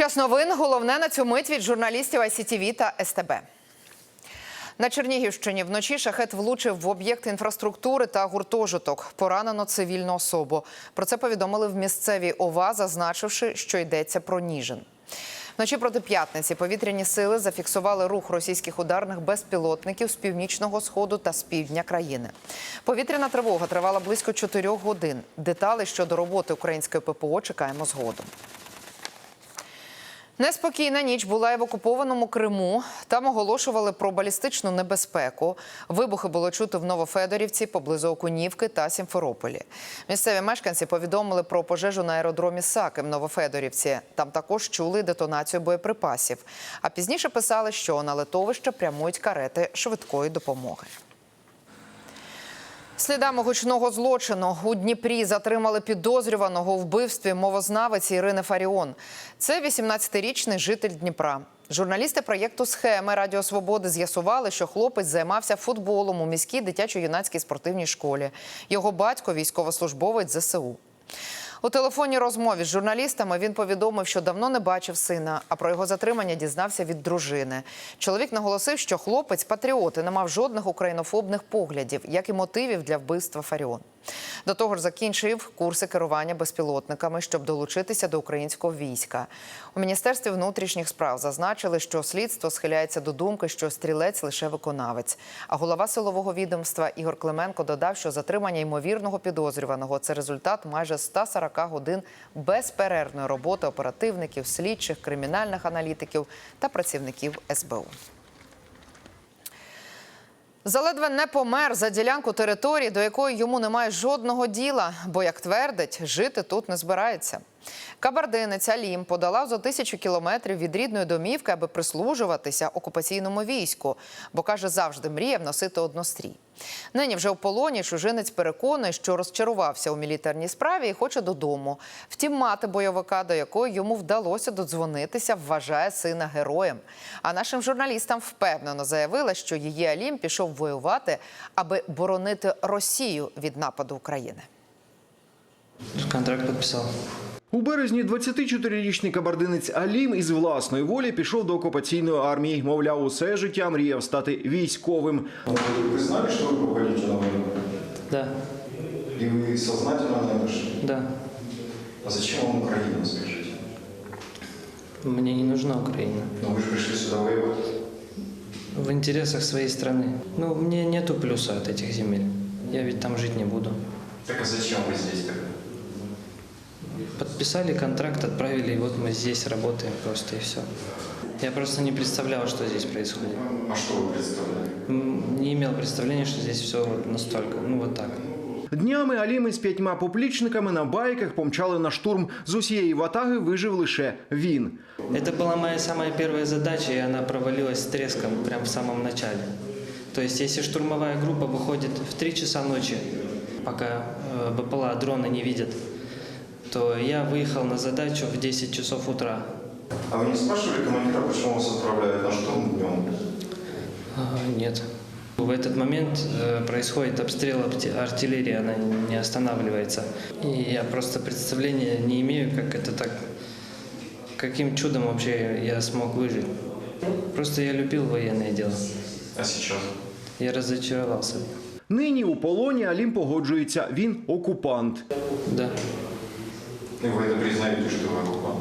Час новин. Головне на цю мить від журналістів ICTV та СТБ. На Чернігівщині вночі шахет влучив в об'єкт інфраструктури та гуртожиток. Поранено цивільну особу. Про це повідомили в місцевій ОВА, зазначивши, що йдеться про Ніжин. Вночі проти п'ятниці повітряні сили зафіксували рух російських ударних безпілотників з північного сходу та з півдня країни. Повітряна тривога тривала близько чотирьох годин. Деталі щодо роботи української ППО чекаємо згодом. Неспокійна ніч була і в окупованому Криму. Там оголошували про балістичну небезпеку. Вибухи було чути в Новофедорівці, поблизу Окунівки та Сімферополі. Місцеві мешканці повідомили про пожежу на аеродромі Саки в Новофедорівці. Там також чули детонацію боєприпасів. А пізніше писали, що на литовище прямують карети швидкої допомоги. Слідами гучного злочину у Дніпрі затримали підозрюваного у вбивстві мовознавиці Ірини Фаріон. Це 18-річний житель Дніпра. Журналісти проєкту Схеми Радіо Свободи з'ясували, що хлопець займався футболом у міській дитячо-юнацькій спортивній школі. Його батько військовослужбовець ЗСУ. У телефонній розмові з журналістами він повідомив, що давно не бачив сина, а про його затримання дізнався від дружини. Чоловік наголосив, що хлопець патріот і не мав жодних українофобних поглядів, як і мотивів для вбивства Фаріон. До того ж, закінчив курси керування безпілотниками, щоб долучитися до українського війська. У міністерстві внутрішніх справ зазначили, що слідство схиляється до думки, що стрілець лише виконавець. А голова силового відомства Ігор Клименко додав, що затримання ймовірного підозрюваного це результат майже 140 годин безперервної роботи оперативників, слідчих, кримінальних аналітиків та працівників СБУ. Заледве не помер за ділянку території, до якої йому немає жодного діла, бо, як твердить, жити тут не збирається. Кабардинець Алім подала за тисячу кілометрів від рідної домівки, аби прислужуватися окупаційному війську, бо каже, завжди мріяв носити однострій. Нині вже в полоні чужинець переконує, що розчарувався у мілітарній справі і хоче додому. Втім, мати бойовика, до якої йому вдалося додзвонитися, вважає сина героєм. А нашим журналістам впевнено заявила, що її Алім пішов воювати, аби боронити Росію від нападу України. Контракт подписал. У березні 24-річний кабардинець Алім із власної волі пішов до окупаційної армії. Мовляв, усе життя мріяв стати військовим. Вы знали, что вы попадете на войну? Да, И вы сознательно на это шли? да. А зачем вам Украина, скажите? Мне не нужна Украина. Но вы же пришли сюда воевать. В интересах своей страны. Ну, мне нету плюса от этих земель. Я ведь там жить не буду. Так а зачем вы здесь тогда? Подписали контракт, отправили, и вот мы здесь работаем просто, и все. Я просто не представлял, что здесь происходит. А что вы представляли? М, Не имел представления, что здесь все вот настолько, ну вот так. Днями Алім із п'ятьма поплічниками на байках помчали на штурм. З усієї ватаги вижив лише він. Это была моя самая первая задача, и она провалилась с треском прямо в самом начале. То есть, если штурмовая группа выходит в 3 часа ночи, пока э, БПЛА дрона не видят, то я выехал на задачу в 10 часов утра. А вы не спрашивали командира, почему вас отправляют на штурм днем? А, Нет. В этот момент э, происходит обстрел арти- артиллерии, она не останавливается. И я просто представления не имею, как это так, каким чудом вообще я смог выжить. Просто я любил военное дело. А сейчас? Я разочаровался. Нині у полоні Алім погоджується. Він окупант. Да, И вы это признаете, что вы оккупант?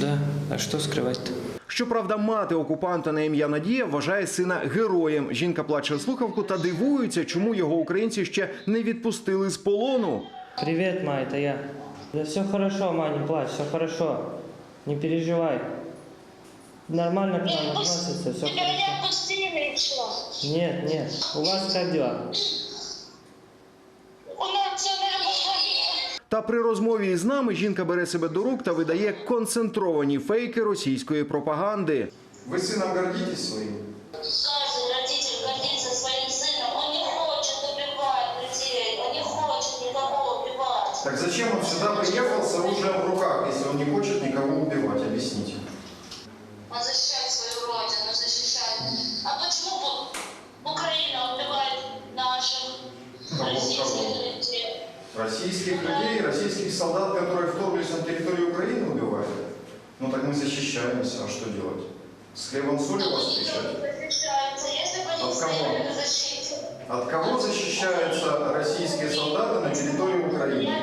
да. А что скрывать-то? Щоправда, мати окупанта на ім'я Надія вважає сина героєм. Жінка плаче в слухавку та дивується, чому його українці ще не відпустили з полону. Привет, ма, это я. Да все хорошо, ма, не плачь, все хорошо. Не переживай. Нормально к нам относятся, все Тебя не хорошо. отпустили еще. Нет, нет. У вас как дела? Та при розмові із нами жінка бере себе до рук та видає концентровані фейки російської пропаганди. Вы сыном гордитесь своим? Каждый родитель гордится своим сыном. Он не хочет убивать людей. Он не хочет никого убивать. Так зачем он сюда приехал с оружием в руках, если он не хочет никого убивать? Объясните. Российских людей, российских солдат, которые вторглись на территорию Украины, убивают? Ну так мы защищаемся, а что делать? С хлебом солью вас встречать? бы они От кого? От кого защищаются российские солдаты на территории Украины?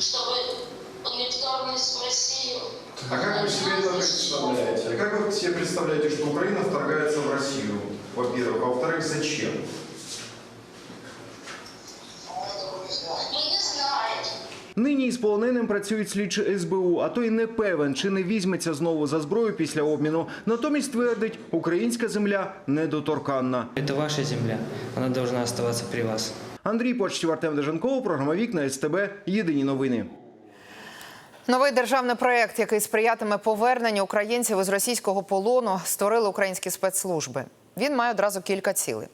Чтобы не вторглись в Россию. А как вы себе это представляете? А как вы себе представляете, что Украина вторгается в Россию? Во-первых. А во-вторых, зачем? Полоненим працюють слідчі СБУ, а той не певен, чи не візьметься знову за зброю після обміну. Натомість твердить, українська земля недоторканна. Это ваша земля, она должна оставаться при вас. Андрій Почтів, Артем Деженков, програма Вікна СТБ. Єдині новини. Новий державний проєкт, який сприятиме поверненню українців із російського полону, створили українські спецслужби. Він має одразу кілька цілей.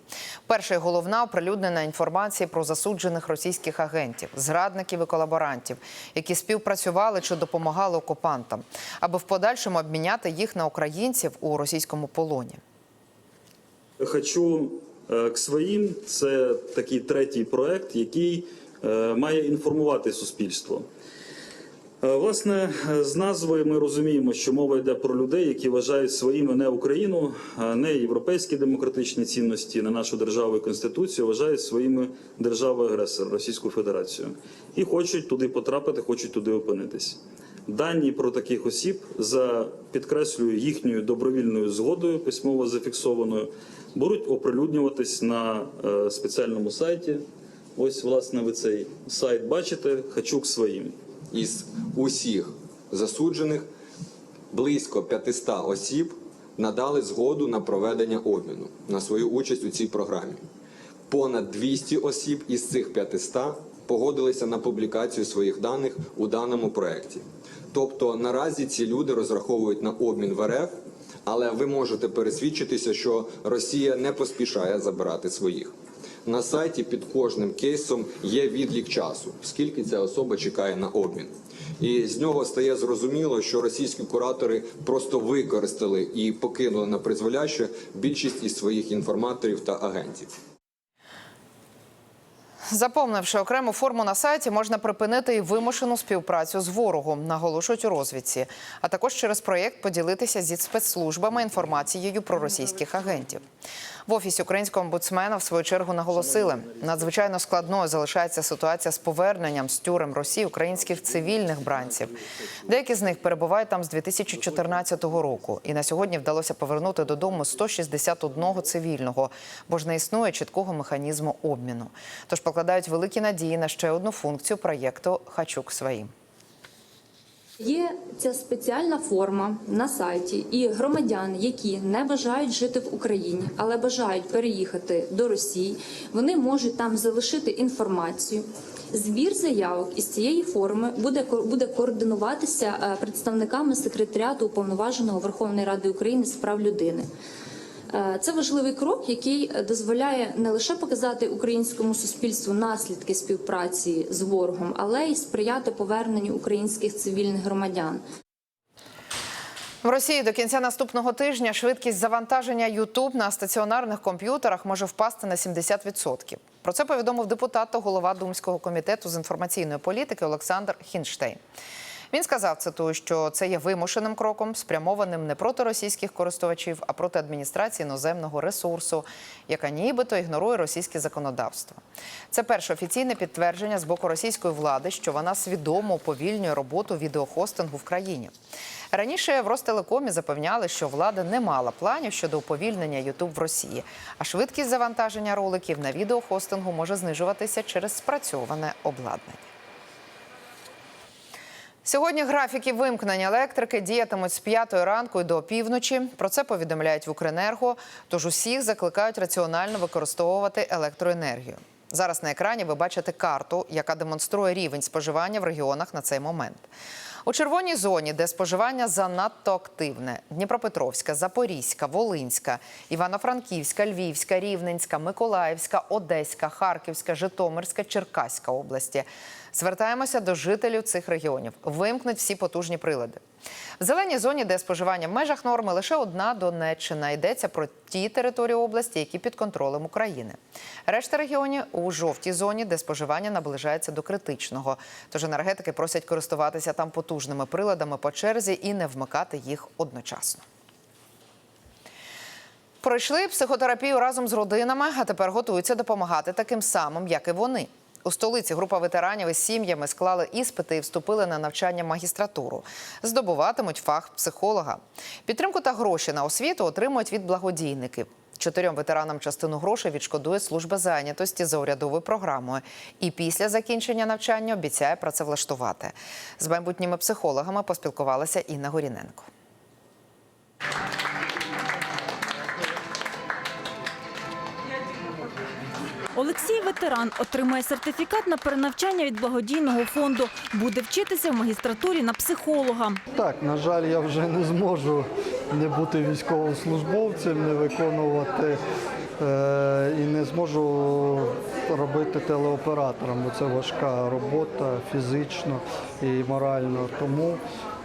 Перша і головна оприлюднена інформація про засуджених російських агентів, зрадників і колаборантів, які співпрацювали чи допомагали окупантам, аби в подальшому обміняти їх на українців у російському полоні. Хочу е, к своїм. Це такий третій проект, який е, має інформувати суспільство. Е, Власне, з назви ми розуміємо, що мова йде про людей, які вважають своїми не Україну, не європейські демократичні цінності, не нашу державу і конституцію, вважають своїми державою агресор Російську Федерацію і хочуть туди потрапити, хочуть туди опинитись. Дані про таких осіб за підкреслюю їхньою добровільною згодою, письмово зафіксованою, будуть оприлюднюватись на е, спеціальному сайті. Ось, власне, ви цей сайт бачите. Хочу к своїм. Із усіх засуджених близько 500 осіб надали згоду на проведення обміну на свою участь у цій програмі. Понад 200 осіб із цих 500 погодилися на публікацію своїх даних у даному проєкті. Тобто наразі ці люди розраховують на обмін в РФ, але ви можете пересвідчитися, що Росія не поспішає забирати своїх. На сайті під кожним кейсом є відлік часу, скільки ця особа чекає на обмін. І з нього стає зрозуміло, що російські куратори просто використали і покинули на призволяще більшість із своїх інформаторів та агентів. Заповнивши окрему форму на сайті, можна припинити і вимушену співпрацю з ворогом, наголошують у розвідці, а також через проєкт поділитися зі спецслужбами інформацією про російських агентів. В офісі українського омбудсмена в свою чергу наголосили, надзвичайно складною залишається ситуація з поверненням з тюрем Росії українських цивільних бранців. Деякі з них перебувають там з 2014 року, і на сьогодні вдалося повернути додому 161 цивільного, бо ж не існує чіткого механізму обміну. Тож покладають великі надії на ще одну функцію проєкту Хачук своїм. Є ця спеціальна форма на сайті, і громадяни, які не бажають жити в Україні, але бажають переїхати до Росії, вони можуть там залишити інформацію. Збір заявок із цієї форми буде буде координуватися е, представниками секретаріату уповноваженого Верховної Ради України з прав людини. Е, Це важливий крок, який е, дозволяє не лише показати українському суспільству наслідки співпраці з ворогом, але й сприяти поверненню українських цивільних громадян. В Росії до кінця наступного тижня швидкість завантаження YouTube на стаціонарних комп'ютерах може впасти на 70%. Про це повідомив депутат та голова Думського комітету з інформаційної політики Олександр Хінштейн. Він сказав, цитую, що це є вимушеним кроком, спрямованим не проти російських користувачів, а проти адміністрації іноземного ресурсу, яка нібито ігнорує російське законодавство. Це перше офіційне підтвердження з боку російської влади, що вона свідомо уповільнює роботу відеохостингу в країні. Раніше в Ростелекомі запевняли, що влада не мала планів щодо уповільнення Ютуб в Росії, а швидкість завантаження роликів на відеохостингу може знижуватися через спрацьоване обладнання. Сьогодні графіки вимкнення електрики діятимуть з 5 ранку і до півночі. Про це повідомляють в Укренерго. Тож усіх закликають раціонально використовувати електроенергію. Зараз на екрані ви бачите карту, яка демонструє рівень споживання в регіонах на цей момент. У червоній зоні, де споживання занадто активне: Дніпропетровська, Запорізька, Волинська, Івано-Франківська, Львівська, Рівненська, Миколаївська, Одеська, Харківська, Житомирська, Черкаська області. Звертаємося до жителів цих регіонів. Вимкнуть всі потужні прилади. В зеленій зоні, де споживання в межах норми, лише одна Донеччина. Йдеться про ті території області, які під контролем України. Решта регіонів у жовтій зоні, де споживання наближається до критичного. Тож енергетики просять користуватися там потужними приладами по черзі і не вмикати їх одночасно. Пройшли психотерапію разом з родинами, а тепер готуються допомагати таким самим, як і вони. У столиці група ветеранів із сім'ями склали іспити і вступили на навчання магістратуру. Здобуватимуть фах психолога. Підтримку та гроші на освіту отримують від благодійників. Чотирьом ветеранам частину грошей відшкодує служба зайнятості за урядовою програмою. І після закінчення навчання обіцяє працевлаштувати. З майбутніми психологами поспілкувалася Інна Горіненко. Олексій ветеран отримує сертифікат на перенавчання від благодійного фонду. Буде вчитися в магістратурі на психолога. Так, на жаль, я вже не зможу не бути військовослужбовцем, не виконувати е, і не зможу робити телеоператором, бо це важка робота фізично і морально. Тому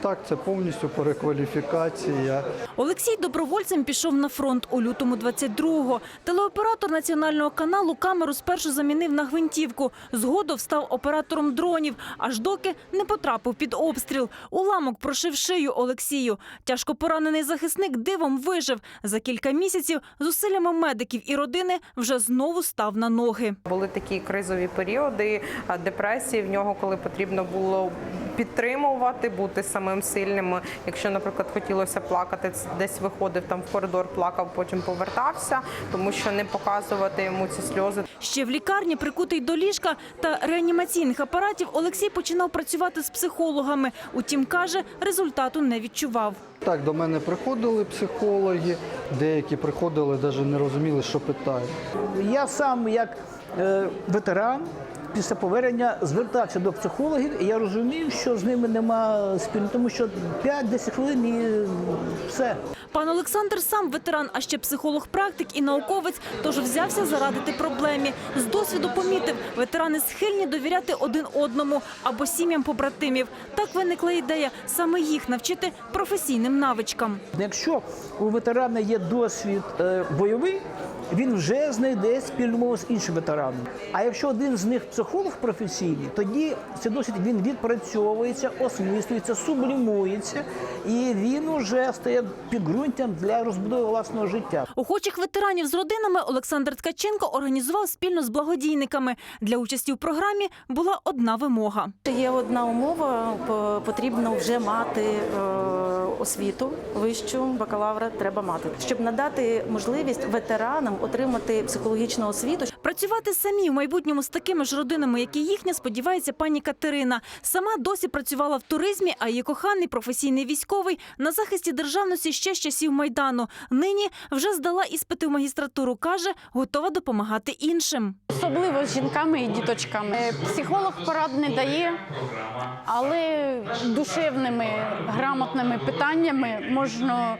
так, це повністю перекваліфікація. Олексій добровольцем пішов на фронт у лютому 22-го. Телеоператор національного каналу камеру спершу замінив на гвинтівку. Згодом став оператором дронів, аж доки не потрапив під обстріл. Уламок прошив шию Олексію. Тяжко поранений захисник дивом вижив. За кілька місяців зусиллями медиків і родини вже знову став на ноги. Були такі кризові періоди а, депресії в нього, коли потрібно було підтримувати, бути самим сильним. Якщо, наприклад, хотілося плакати, десь виходив там в коридор, плакав, потім повертався, тому що не показувати йому ці сльози. Ще в лікарні, прикутий до ліжка та реанімаційних апаратів, Олексій починав працювати з психологами. Утім, каже, результату не відчував. Так, до мене приходили психологи, деякі приходили, навіть не розуміли, що питають. Я сам, як е, ветеран, після повернення звертався до психологів, і я розумів, що з ними нема спільно, тому що 5-10 хвилин і все. Пан Олександр сам ветеран, а ще психолог-практик і науковець, тож взявся зарадити проблемі. З досвіду помітив, ветерани схильні довіряти один одному або сім'ям побратимів. Так виникла ідея саме їх навчити професійним навичкам. Якщо у ветерана є досвід е, бойовий, він вже знайде спільну мову з іншим ветераном. А якщо один з них психолог професійний, тоді цей досвід він відпрацьовується, осмислюється, сублімується, і він уже стає підґрунтям для розбудови власного життя. Охочих ветеранів з родинами Олександр Ткаченко організував спільно з благодійниками. Для участі в програмі була одна вимога. Є одна умова, потрібно вже мати е, освіту вищу бакалавра треба мати, щоб надати можливість ветеранам отримати психологічну освіту. Працювати самі в майбутньому з такими ж родинами, як і їхня, сподівається пані Катерина. Сама досі працювала в туризмі, а її коханий професійний військовий на захисті державності ще з часів майдану. Нині вже здала іспити в магістратуру. каже, готова допомагати іншим. Особливо з жінками і діточками. Е, Психолог порад не дає, але душевними грамотними питаннями можна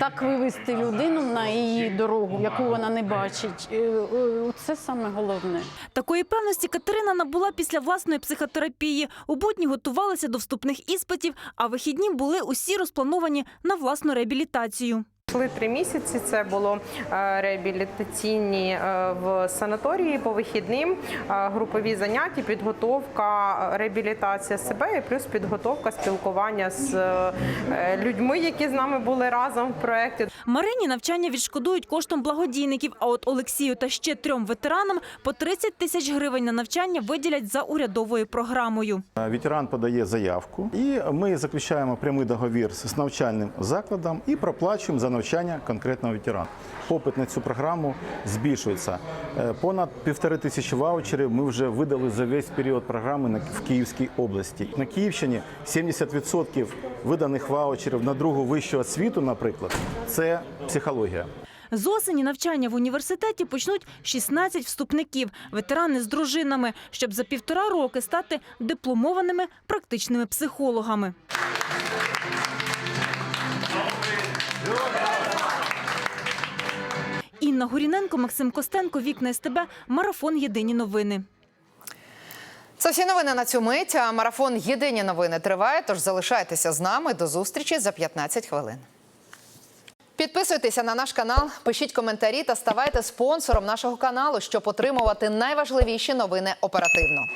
так вивести людину на її дорогу, яку вона не бачить. Е, е, Це саме головне. Такої певності Катерина набула після власної психотерапії. У будні готувалася до вступних іспитів, а вихідні були усі розплановані на власну реабілітацію. Йшли три місяці. Це було е, реабілітаційні е, в санаторії по вихідним, е, групові заняття, підготовка, реабілітація себе і плюс підготовка спілкування з людьми, які з нами були разом в проєкті. Марині навчання відшкодують коштом благодійників, а от Олексію та ще трьом ветеранам по 30 тисяч гривень на навчання виділять за урядовою програмою. Ветеран подає заявку, і ми заключаємо прямий договір з навчальним закладом і проплачуємо за навчання конкретного ветерана. Попит на цю програму збільшується. Е, Понад півтори тисячі ваучерів ми вже видали за весь період програми в Київській області. На Київщині 70% виданих ваучерів на другу вищу освіту, наприклад, це психологія. З осені навчання в університеті почнуть 16 вступників, ветерани з дружинами, щоб за півтора роки стати дипломованими практичними психологами. Інна Гуріненко, Максим Костенко, Вікна СТБ, Марафон Єдині новини. Це всі новини на цю мить. А марафон Єдині новини триває. Тож залишайтеся з нами. До зустрічі за 15 хвилин. Підписуйтеся на наш канал, пишіть коментарі та ставайте спонсором нашого каналу, щоб отримувати найважливіші новини оперативно.